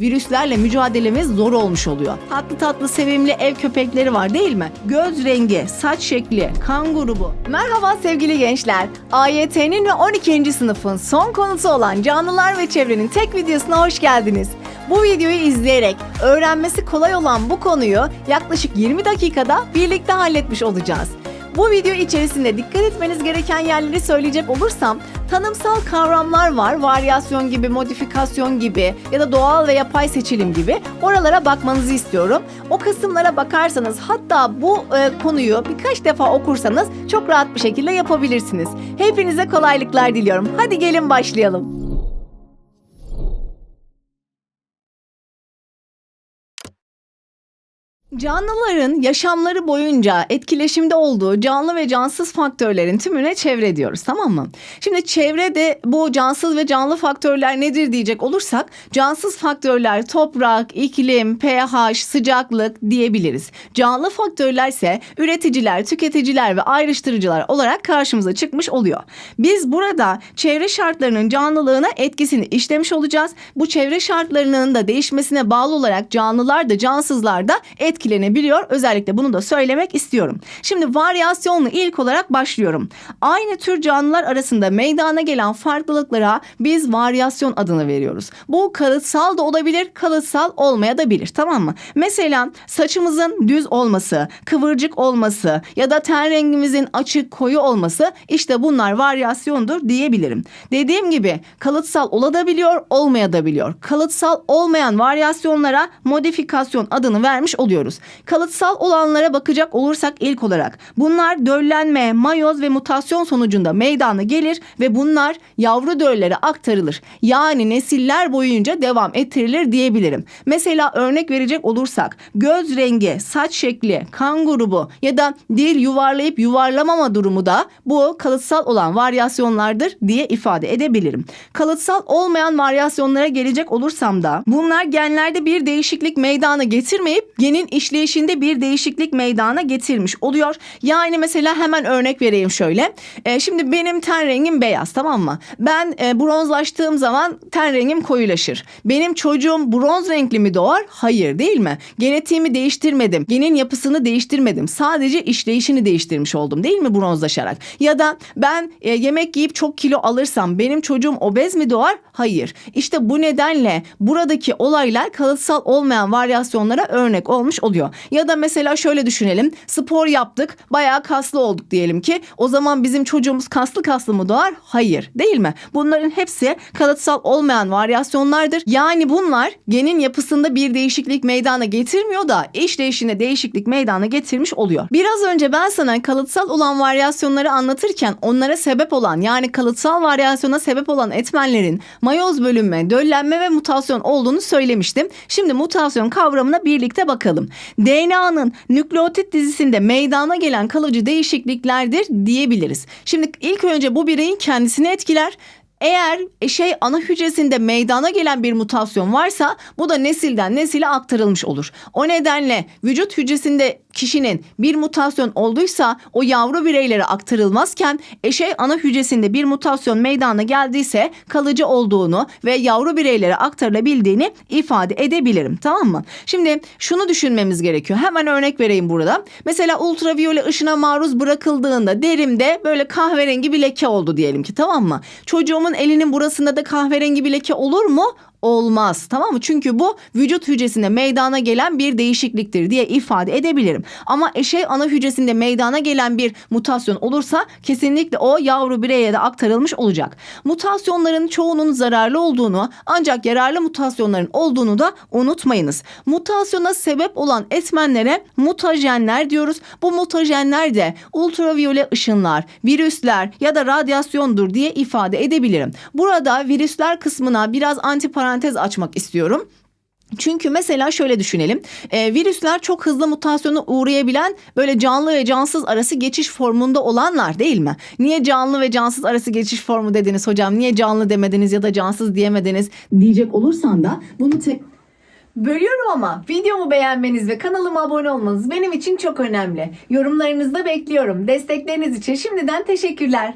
Virüslerle mücadelemiz zor olmuş oluyor. Tatlı tatlı sevimli ev köpekleri var değil mi? Göz rengi, saç şekli, kan grubu. Merhaba sevgili gençler. AYT'nin ve 12. sınıfın son konusu olan canlılar ve çevrenin tek videosuna hoş geldiniz. Bu videoyu izleyerek öğrenmesi kolay olan bu konuyu yaklaşık 20 dakikada birlikte halletmiş olacağız. Bu video içerisinde dikkat etmeniz gereken yerleri söyleyecek olursam tanımsal kavramlar var. Varyasyon gibi, modifikasyon gibi ya da doğal ve yapay seçilim gibi. Oralara bakmanızı istiyorum. O kısımlara bakarsanız hatta bu e, konuyu birkaç defa okursanız çok rahat bir şekilde yapabilirsiniz. Hepinize kolaylıklar diliyorum. Hadi gelin başlayalım. Canlıların yaşamları boyunca etkileşimde olduğu canlı ve cansız faktörlerin tümüne çevre diyoruz tamam mı? Şimdi çevrede bu cansız ve canlı faktörler nedir diyecek olursak cansız faktörler toprak, iklim, pH, sıcaklık diyebiliriz. Canlı faktörler ise üreticiler, tüketiciler ve ayrıştırıcılar olarak karşımıza çıkmış oluyor. Biz burada çevre şartlarının canlılığına etkisini işlemiş olacağız. Bu çevre şartlarının da değişmesine bağlı olarak canlılar da cansızlar da etkilenebiliyor. Özellikle bunu da söylemek istiyorum. Şimdi varyasyonla ilk olarak başlıyorum. Aynı tür canlılar arasında meydana gelen farklılıklara biz varyasyon adını veriyoruz. Bu kalıtsal da olabilir, kalıtsal olmaya da bilir. Tamam mı? Mesela saçımızın düz olması, kıvırcık olması ya da ten rengimizin açık koyu olması işte bunlar varyasyondur diyebilirim. Dediğim gibi kalıtsal olabiliyor, olmayabiliyor. Kalıtsal olmayan varyasyonlara modifikasyon adını vermiş oluyoruz. Kalıtsal olanlara bakacak olursak ilk olarak bunlar döllenme, mayoz ve mutasyon sonucunda meydana gelir ve bunlar yavru döllere aktarılır. Yani nesiller boyunca devam ettirilir diyebilirim. Mesela örnek verecek olursak göz rengi, saç şekli, kan grubu ya da dil yuvarlayıp yuvarlamama durumu da bu kalıtsal olan varyasyonlardır diye ifade edebilirim. Kalıtsal olmayan varyasyonlara gelecek olursam da bunlar genlerde bir değişiklik meydana getirmeyip genin işleyişinde bir değişiklik meydana getirmiş oluyor. Yani mesela hemen örnek vereyim şöyle. E, şimdi benim ten rengim beyaz tamam mı? Ben e, bronzlaştığım zaman ten rengim koyulaşır. Benim çocuğum bronz renkli mi doğar? Hayır değil mi? Genetiğimi değiştirmedim. Genin yapısını değiştirmedim. Sadece işleyişini değiştirmiş oldum değil mi bronzlaşarak? Ya da ben e, yemek yiyip çok kilo alırsam benim çocuğum obez mi doğar? Hayır. İşte bu nedenle buradaki olaylar kalıtsal olmayan varyasyonlara örnek olmuş oluyor. Ya da mesela şöyle düşünelim. Spor yaptık, bayağı kaslı olduk diyelim ki. O zaman bizim çocuğumuz kaslı kaslı mı doğar? Hayır, değil mi? Bunların hepsi kalıtsal olmayan varyasyonlardır. Yani bunlar genin yapısında bir değişiklik meydana getirmiyor da işleyişinde değişiklik meydana getirmiş oluyor. Biraz önce ben sana kalıtsal olan varyasyonları anlatırken onlara sebep olan yani kalıtsal varyasyona sebep olan etmenlerin mayoz bölünme, döllenme ve mutasyon olduğunu söylemiştim. Şimdi mutasyon kavramına birlikte bakalım. DNA'nın nükleotit dizisinde meydana gelen kalıcı değişikliklerdir diyebiliriz. Şimdi ilk önce bu bireyin kendisini etkiler. Eğer şey ana hücresinde meydana gelen bir mutasyon varsa bu da nesilden nesile aktarılmış olur. O nedenle vücut hücresinde kişinin bir mutasyon olduysa o yavru bireylere aktarılmazken eşey ana hücresinde bir mutasyon meydana geldiyse kalıcı olduğunu ve yavru bireylere aktarılabildiğini ifade edebilirim. Tamam mı? Şimdi şunu düşünmemiz gerekiyor. Hemen örnek vereyim burada. Mesela ultraviyole ışına maruz bırakıldığında derimde böyle kahverengi bir leke oldu diyelim ki tamam mı? Çocuğumun elinin burasında da kahverengi bir leke olur mu? Olmaz tamam mı? Çünkü bu vücut hücresinde meydana gelen bir değişikliktir diye ifade edebilirim. Ama eşey ana hücresinde meydana gelen bir mutasyon olursa kesinlikle o yavru bireye de aktarılmış olacak. Mutasyonların çoğunun zararlı olduğunu ancak yararlı mutasyonların olduğunu da unutmayınız. Mutasyona sebep olan etmenlere mutajenler diyoruz. Bu mutajenler de ultraviyole ışınlar, virüsler ya da radyasyondur diye ifade edebilirim. Burada virüsler kısmına biraz antiparantez açmak istiyorum. Çünkü mesela şöyle düşünelim. E, virüsler çok hızlı mutasyona uğrayabilen böyle canlı ve cansız arası geçiş formunda olanlar değil mi? Niye canlı ve cansız arası geçiş formu dediniz hocam? Niye canlı demediniz ya da cansız diyemediniz diyecek olursan da bunu tek Bölüyorum ama videomu beğenmeniz ve kanalıma abone olmanız benim için çok önemli. Yorumlarınızı da bekliyorum. Destekleriniz için şimdiden teşekkürler.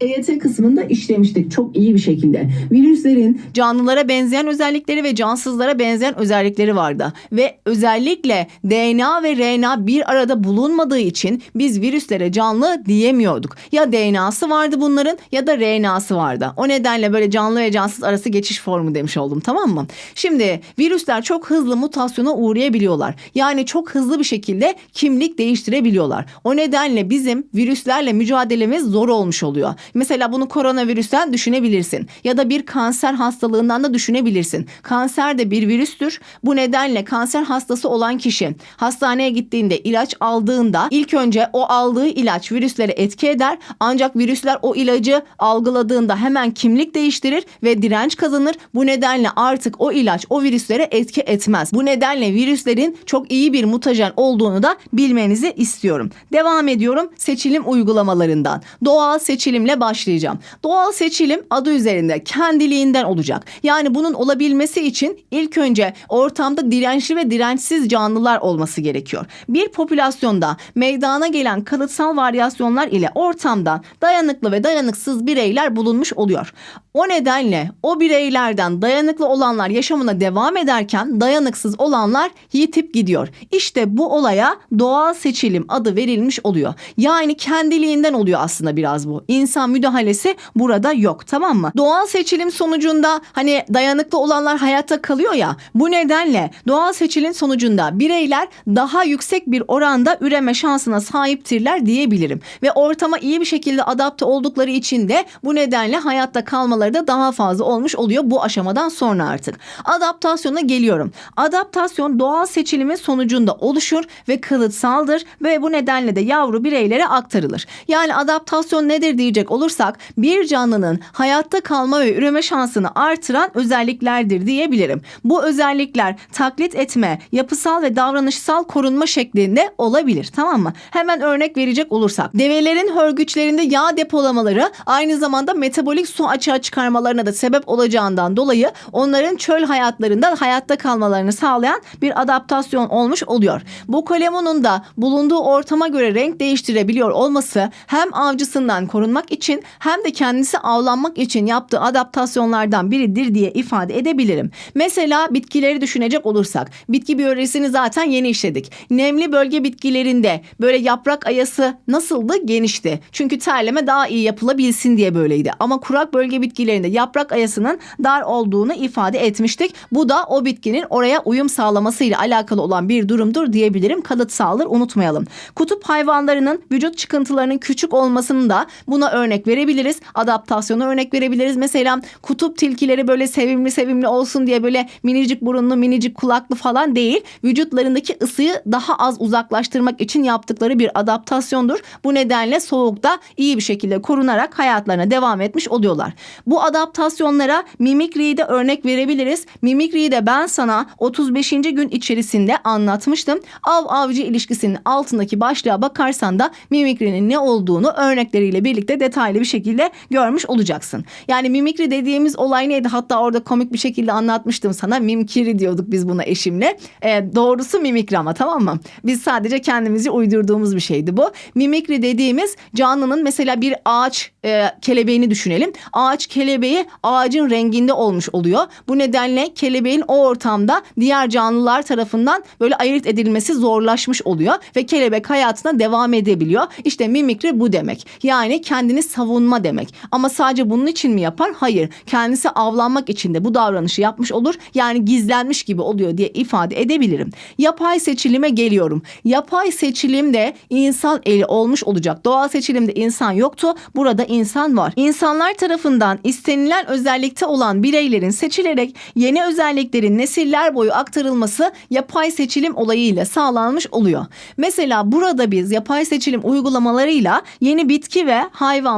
EYT kısmında işlemiştik çok iyi bir şekilde. Virüslerin Canlılara benzeyen özellikleri ve cansızlara benzeyen özellikleri vardı. Ve özellikle DNA ve RNA bir arada bulunmadığı için biz virüslere canlı diyemiyorduk. Ya DNA'sı vardı bunların ya da RNA'sı vardı. O nedenle böyle canlı ve cansız arası geçiş formu demiş oldum tamam mı? Şimdi virüsler çok hızlı mutasyona uğrayabiliyorlar. Yani çok hızlı bir şekilde kimlik değiştirebiliyorlar. O nedenle bizim virüslerle mücadelemiz zor olmuş oluyor. Mesela bunu koronavirüsten düşünebilirsin ya da bir kanser hastalığından da düşünebilirsin. Kanser de bir virüstür. Bu nedenle kanser hastası olan kişi hastaneye gittiğinde ilaç aldığında ilk önce o aldığı ilaç virüslere etki eder. Ancak virüsler o ilacı algıladığında hemen kimlik değiştirir ve direnç kazanır. Bu nedenle artık o ilaç o virüslere etki etmez. Bu nedenle virüslerin çok iyi bir mutajen olduğunu da bilmenizi istiyorum. Devam ediyorum seçilim uygulamalarından. Doğal seçilimle başlayacağım. Doğal seçilim adı üzerinde kendiliğinden olacak. Yani bunun olabilmesi için ilk önce ortamda dirençli ve dirençsiz canlılar olması gerekiyor. Bir popülasyonda meydana gelen kalıtsal varyasyonlar ile ortamda dayanıklı ve dayanıksız bireyler bulunmuş oluyor. O nedenle o bireylerden dayanıklı olanlar yaşamına devam ederken dayanıksız olanlar yitip gidiyor. İşte bu olaya doğal seçilim adı verilmiş oluyor. Yani kendiliğinden oluyor aslında biraz bu. İnsan müdahalesi burada yok tamam mı? Doğal seçilim sonucunda hani dayanıklı olanlar hayatta kalıyor ya. Bu nedenle doğal seçilim sonucunda bireyler daha yüksek bir oranda üreme şansına sahiptirler diyebilirim. Ve ortama iyi bir şekilde adapte oldukları için de bu nedenle hayatta kalmaları da daha fazla olmuş oluyor bu aşamadan sonra artık. Adaptasyona geliyorum. Adaptasyon doğal seçilimin sonucunda oluşur ve kalıtsaldır ve bu nedenle de yavru bireylere aktarılır. Yani adaptasyon nedir diyecek olursak bir canlının hayatta kalma ve üreme şansını artıran özelliklerdir diyebilirim. Bu özellikler taklit etme, yapısal ve davranışsal korunma şeklinde olabilir. Tamam mı? Hemen örnek verecek olursak. Develerin hörgüçlerinde yağ depolamaları aynı zamanda metabolik su açığa çıkarmalarına da sebep olacağından dolayı onların çöl hayatlarında hayatta kalmalarını sağlayan bir adaptasyon olmuş oluyor. Bu kalemunun da bulunduğu ortama göre renk değiştirebiliyor olması hem avcısından korunmak için hem de kendisi avlanmak için yaptığı adaptasyonlardan biridir diye ifade edebilirim. Mesela bitkileri düşünecek olursak bitki biyolojisini zaten yeni işledik. Nemli bölge bitkilerinde böyle yaprak ayası nasıldı? Genişti. Çünkü terleme daha iyi yapılabilsin diye böyleydi. Ama kurak bölge bitkilerinde yaprak ayasının dar olduğunu ifade etmiştik. Bu da o bitkinin oraya uyum sağlamasıyla alakalı olan bir durumdur diyebilirim. Kalıtsaldır unutmayalım. Kutup hayvanlarının vücut çıkıntılarının küçük olmasını da buna örnek verebiliriz. Adaptasyona örnek verebiliriz. Mesela kutup tilkileri böyle sevimli sevimli olsun diye böyle minicik burunlu minicik kulaklı falan değil. Vücutlarındaki ısıyı daha az uzaklaştırmak için yaptıkları bir adaptasyondur. Bu nedenle soğukta iyi bir şekilde korunarak hayatlarına devam etmiş oluyorlar. Bu adaptasyonlara mimikriyi de örnek verebiliriz. Mimikriyi de ben sana 35. gün içerisinde anlatmıştım. Av avcı ilişkisinin altındaki başlığa bakarsan da mimikrinin ne olduğunu örnekleriyle birlikte detaylı bir şekilde görmüş olacaksın. Yani mimikri dediğimiz olay neydi? Hatta orada komik bir şekilde anlatmıştım sana. Mimkiri diyorduk biz buna eşimle. Ee, doğrusu mimikri ama tamam mı? Biz sadece kendimizi uydurduğumuz bir şeydi bu. Mimikri dediğimiz canlının mesela bir ağaç e, kelebeğini düşünelim. Ağaç kelebeği ağacın renginde olmuş oluyor. Bu nedenle kelebeğin o ortamda diğer canlılar tarafından böyle ayırt edilmesi zorlaşmış oluyor ve kelebek hayatına devam edebiliyor. İşte mimikri bu demek. Yani kendini savunma demek. Ama sadece bunun için mi yapar? Hayır. Kendisi avlanmak için de bu davranışı yapmış olur. Yani gizlenmiş gibi oluyor diye ifade edebilirim. Yapay seçilime geliyorum. Yapay seçilimde insan eli olmuş olacak. Doğal seçilimde insan yoktu. Burada insan var. İnsanlar tarafından istenilen özellikte olan bireylerin seçilerek yeni özelliklerin nesiller boyu aktarılması yapay seçilim olayıyla sağlanmış oluyor. Mesela burada biz yapay seçilim uygulamalarıyla yeni bitki ve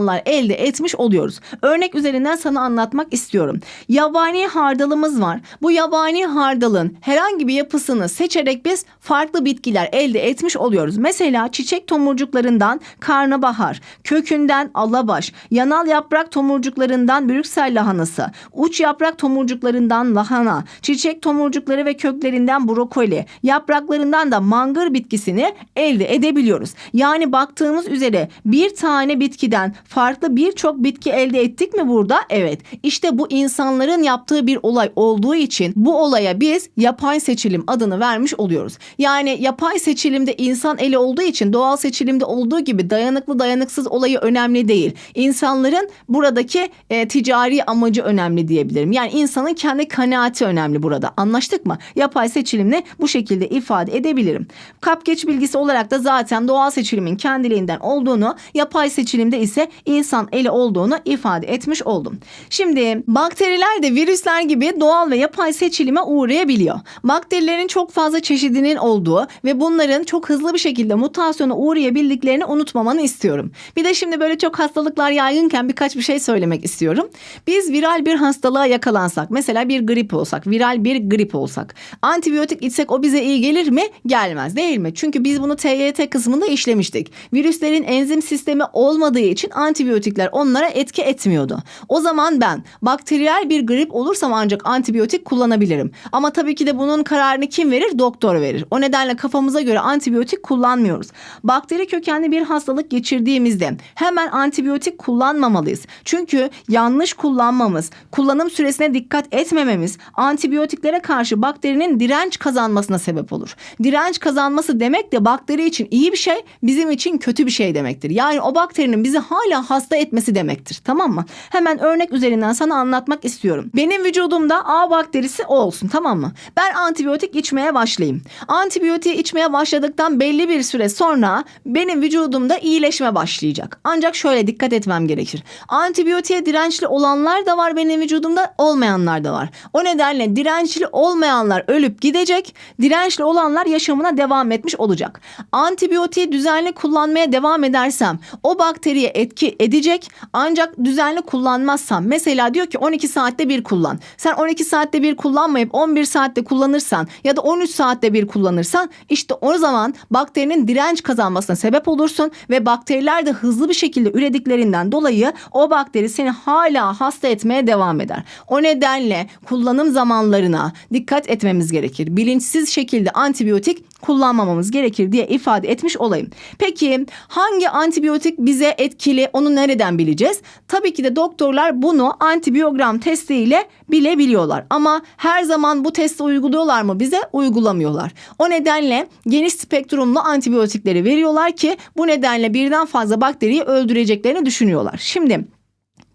hayvanlar elde etmiş oluyoruz. Örnek üzerinden sana anlatmak istiyorum. Yabani hardalımız var. Bu yabani hardalın herhangi bir yapısını seçerek biz farklı bitkiler elde etmiş oluyoruz. Mesela çiçek tomurcuklarından karnabahar, kökünden alabaş, yanal yaprak tomurcuklarından Brüksel lahanası, uç yaprak tomurcuklarından lahana, çiçek tomurcukları ve köklerinden brokoli, yapraklarından da mangır bitkisini elde edebiliyoruz. Yani baktığımız üzere bir tane bitkiden farklı birçok bitki elde ettik mi burada? Evet. İşte bu insanların yaptığı bir olay olduğu için bu olaya biz yapay seçilim adını vermiş oluyoruz. Yani yapay seçilimde insan eli olduğu için doğal seçilimde olduğu gibi dayanıklı dayanıksız olayı önemli değil. İnsanların buradaki e, ticari amacı önemli diyebilirim. Yani insanın kendi kanaati önemli burada. Anlaştık mı? Yapay seçilimle bu şekilde ifade edebilirim. Kapgeç bilgisi olarak da zaten doğal seçilimin kendiliğinden olduğunu, yapay seçilimde ise insan eli olduğunu ifade etmiş oldum. Şimdi bakteriler de virüsler gibi doğal ve yapay seçilime uğrayabiliyor. Bakterilerin çok fazla çeşidinin olduğu ve bunların çok hızlı bir şekilde mutasyona uğrayabildiklerini unutmamanı istiyorum. Bir de şimdi böyle çok hastalıklar yaygınken birkaç bir şey söylemek istiyorum. Biz viral bir hastalığa yakalansak, mesela bir grip olsak, viral bir grip olsak, antibiyotik içsek o bize iyi gelir mi? Gelmez değil mi? Çünkü biz bunu TYT kısmında işlemiştik. Virüslerin enzim sistemi olmadığı için antibiyotikler onlara etki etmiyordu. O zaman ben bakteriyel bir grip olursam ancak antibiyotik kullanabilirim. Ama tabii ki de bunun kararını kim verir? Doktor verir. O nedenle kafamıza göre antibiyotik kullanmıyoruz. Bakteri kökenli bir hastalık geçirdiğimizde hemen antibiyotik kullanmamalıyız. Çünkü yanlış kullanmamız, kullanım süresine dikkat etmememiz antibiyotiklere karşı bakterinin direnç kazanmasına sebep olur. Direnç kazanması demek de bakteri için iyi bir şey, bizim için kötü bir şey demektir. Yani o bakterinin bizi hala hasta etmesi demektir. Tamam mı? Hemen örnek üzerinden sana anlatmak istiyorum. Benim vücudumda A bakterisi olsun tamam mı? Ben antibiyotik içmeye başlayayım. Antibiyotiği içmeye başladıktan belli bir süre sonra benim vücudumda iyileşme başlayacak. Ancak şöyle dikkat etmem gerekir. Antibiyotiğe dirençli olanlar da var benim vücudumda, olmayanlar da var. O nedenle dirençli olmayanlar ölüp gidecek, dirençli olanlar yaşamına devam etmiş olacak. Antibiyotiği düzenli kullanmaya devam edersem o bakteriye etki edecek ancak düzenli kullanmazsam mesela diyor ki 12 saatte bir kullan. Sen 12 saatte bir kullanmayıp 11 saatte kullanırsan ya da 13 saatte bir kullanırsan işte o zaman bakterinin direnç kazanmasına sebep olursun ve bakteriler de hızlı bir şekilde ürediklerinden dolayı o bakteri seni hala hasta etmeye devam eder. O nedenle kullanım zamanlarına dikkat etmemiz gerekir. Bilinçsiz şekilde antibiyotik kullanmamamız gerekir diye ifade etmiş olayım. Peki hangi antibiyotik bize etkili onu nereden bileceğiz? Tabii ki de doktorlar bunu antibiyogram testiyle bilebiliyorlar. Ama her zaman bu testi uyguluyorlar mı bize? Uygulamıyorlar. O nedenle geniş spektrumlu antibiyotikleri veriyorlar ki bu nedenle birden fazla bakteriyi öldüreceklerini düşünüyorlar. Şimdi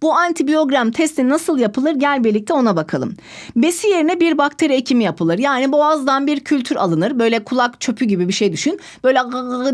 bu antibiyogram testi nasıl yapılır? Gel birlikte ona bakalım. Besi yerine bir bakteri ekimi yapılır. Yani boğazdan bir kültür alınır. Böyle kulak çöpü gibi bir şey düşün. Böyle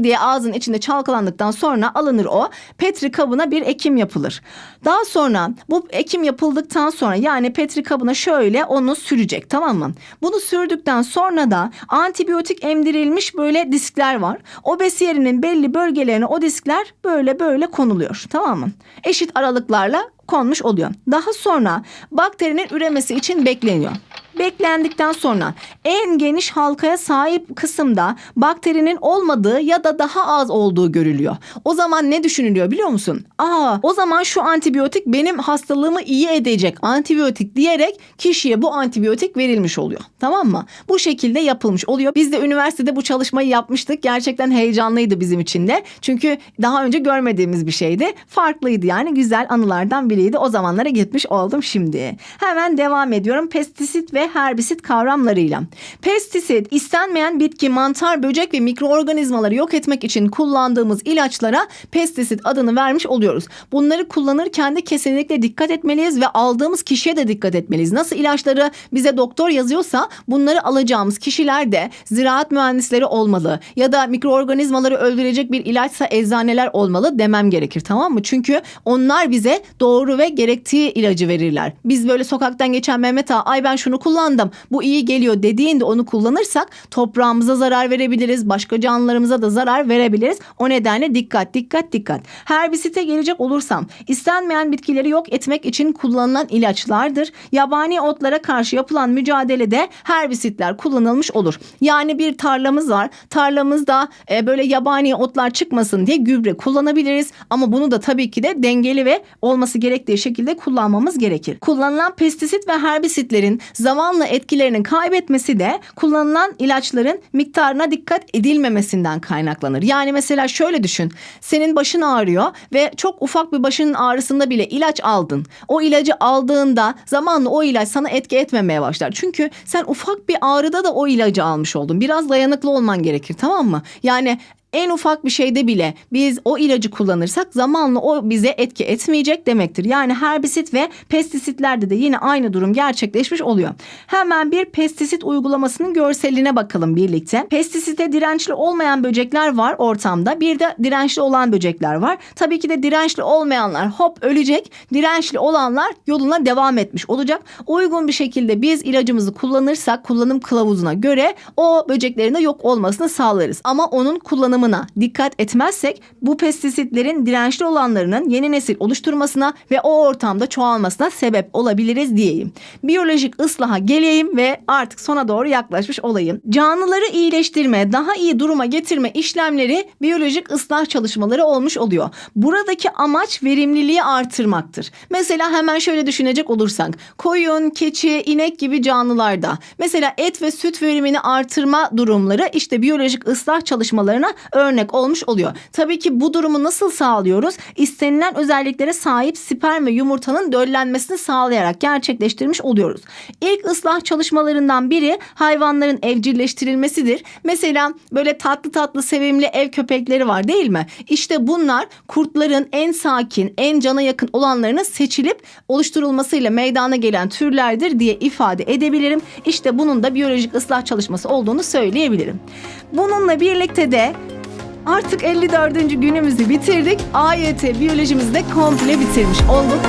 diye ağzın içinde çalkalandıktan sonra alınır o. Petri kabına bir ekim yapılır. Daha sonra bu ekim yapıldıktan sonra yani petri kabına şöyle onu sürecek tamam mı? Bunu sürdükten sonra da antibiyotik emdirilmiş böyle diskler var. O besi yerinin belli bölgelerine o diskler böyle böyle konuluyor tamam mı? Eşit aralıklarla konmuş oluyor. Daha sonra bakterinin üremesi için bekleniyor. Beklendikten sonra en geniş halkaya sahip kısımda bakterinin olmadığı ya da daha az olduğu görülüyor. O zaman ne düşünülüyor biliyor musun? Aa, o zaman şu antibiyotik benim hastalığımı iyi edecek antibiyotik diyerek kişiye bu antibiyotik verilmiş oluyor. Tamam mı? Bu şekilde yapılmış oluyor. Biz de üniversitede bu çalışmayı yapmıştık. Gerçekten heyecanlıydı bizim için de. Çünkü daha önce görmediğimiz bir şeydi. Farklıydı yani güzel anılardan biriydi. O zamanlara gitmiş oldum şimdi. Hemen devam ediyorum. Pestisit ve herbisit kavramlarıyla. Pestisit istenmeyen bitki, mantar, böcek ve mikroorganizmaları yok etmek için kullandığımız ilaçlara pestisit adını vermiş oluyoruz. Bunları kullanırken de kesinlikle dikkat etmeliyiz ve aldığımız kişiye de dikkat etmeliyiz. Nasıl ilaçları bize doktor yazıyorsa bunları alacağımız kişiler de ziraat mühendisleri olmalı ya da mikroorganizmaları öldürecek bir ilaçsa eczaneler olmalı demem gerekir tamam mı? Çünkü onlar bize doğru ve gerektiği ilacı verirler. Biz böyle sokaktan geçen Mehmet Ağa ay ben şunu kullandım bu iyi geliyor dediğinde onu kullanırsak toprağımıza zarar verebiliriz. Başka canlılarımıza da zarar verebiliriz. O nedenle dikkat dikkat dikkat. Herbisite gelecek olursam istenmeyen bitkileri yok etmek için kullanılan ilaçlardır. Yabani otlara karşı yapılan mücadelede herbisitler kullanılmış olur. Yani bir tarlamız var. Tarlamızda e, böyle yabani otlar çıkmasın diye gübre kullanabiliriz. Ama bunu da tabii ki de dengeli ve olması gerektiği şekilde kullanmamız gerekir. Kullanılan pestisit ve herbisitlerin zaman zamanla etkilerinin kaybetmesi de kullanılan ilaçların miktarına dikkat edilmemesinden kaynaklanır. Yani mesela şöyle düşün. Senin başın ağrıyor ve çok ufak bir başının ağrısında bile ilaç aldın. O ilacı aldığında zamanla o ilaç sana etki etmemeye başlar. Çünkü sen ufak bir ağrıda da o ilacı almış oldun. Biraz dayanıklı olman gerekir tamam mı? Yani en ufak bir şeyde bile biz o ilacı kullanırsak zamanla o bize etki etmeyecek demektir. Yani herbisit ve pestisitlerde de yine aynı durum gerçekleşmiş oluyor. Hemen bir pestisit uygulamasının görseline bakalım birlikte. Pestisite dirençli olmayan böcekler var ortamda. Bir de dirençli olan böcekler var. Tabii ki de dirençli olmayanlar hop ölecek. Dirençli olanlar yoluna devam etmiş olacak. Uygun bir şekilde biz ilacımızı kullanırsak kullanım kılavuzuna göre o böceklerin de yok olmasını sağlarız. Ama onun kullanımına dikkat etmezsek bu pestisitlerin dirençli olanlarının yeni nesil oluşturmasına ve o ortamda çoğalmasına sebep olabiliriz diyeyim. Biyolojik ıslaha geleyim ve artık sona doğru yaklaşmış olayım. Canlıları iyileştirme, daha iyi duruma getirme işlemleri biyolojik ıslah çalışmaları olmuş oluyor. Buradaki amaç verimliliği artırmaktır. Mesela hemen şöyle düşünecek olursak koyun, keçi, inek gibi canlılarda mesela et ve süt verimini artırma durumları işte biyolojik ıslah çalışmalarına örnek olmuş oluyor. Tabii ki bu durumu nasıl sağlıyoruz? İstenilen özelliklere sahip sperm ve yumurtanın döllenmesini sağlayarak gerçekleştirmiş oluyoruz. İlk ıslah çalışmalarından biri hayvanların evcilleştirilmesidir. Mesela böyle tatlı tatlı sevimli ev köpekleri var değil mi? İşte bunlar kurtların en sakin, en cana yakın olanlarının seçilip oluşturulmasıyla meydana gelen türlerdir diye ifade edebilirim. İşte bunun da biyolojik ıslah çalışması olduğunu söyleyebilirim. Bununla birlikte de Artık 54. günümüzü bitirdik. AYT biyolojimizi de komple bitirmiş olduk.